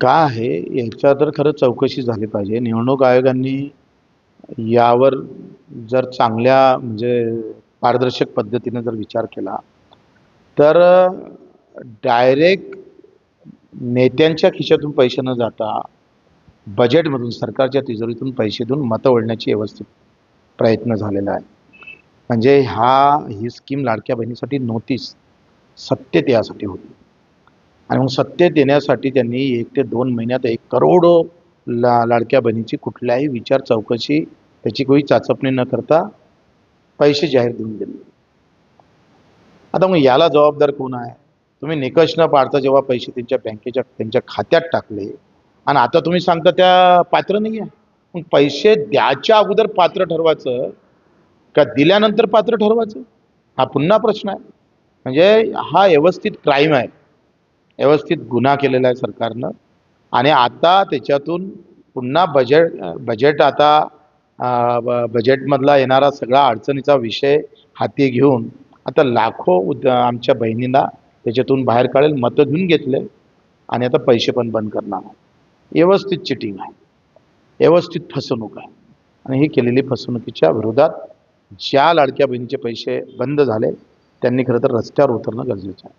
का आहे? याच्या तर खरं चौकशी झाली पाहिजे. निवडणूक आयोगांनी यावर जर चांगल्या म्हणजे पारदर्शक पद्धतीने जर विचार केला तर डायरेक्ट नेत्यांच्या खिशातून पैसे न जाता बजेटमधून सरकारच्या तिजोरीतून पैसे देऊन मतं ओढण्याची व्यवस्थित प्रयत्न झालेला आहे. म्हणजे हा ही स्कीम लाडक्या बहिणीसाठी नव्हतीच सत्य यासाठी होती. आणि मग सत्य देण्यासाठी त्यांनी एक ते दोन महिन्यात एक करोड ला लाडक्या बहिणीची कुठल्याही विचार चौकशी त्याची कोणी चाचपणी न करता पैसे जाहीर देऊन दिले. आता मग याला जबाबदार कोण आहे? तुम्ही निकष न पाडता जेव्हा पैसे त्यांच्या बँकेच्या त्यांच्या खात्यात टाकले आणि आता तुम्ही सांगता त्या पात्र नाही आहे मग पैसे द्याच्या अगोदर पात्र ठरवायचं का दिल्यानंतर पात्र ठरवायचं? हा पुन्हा प्रश्न आहे. म्हणजे हा व्यवस्थित क्राईम आहे. व्यवस्थित गुन्हा केलेला आहे सरकारनं. आणि आता त्याच्यातून पुन्हा बजेट बजेट आता बजेटमधला येणारा सगळा अडचणीचा विषय हाती घेऊन आता लाखो उद आमच्या बहिणींना त्याच्यातून बाहेर काढेल मतं घेऊन घेतले. आणि आता पैसे पण बंद करणार आहे. व्यवस्थित चिटिंग आहे. व्यवस्थित फसवणूक आहे. आणि ही केलेली फसवणुकीच्या विरोधात ज्या लाडक्या बहिणीचे पैसे बंद झाले त्यांनी खरं तर रस्त्यावर उतरणं गरजेचं आहे.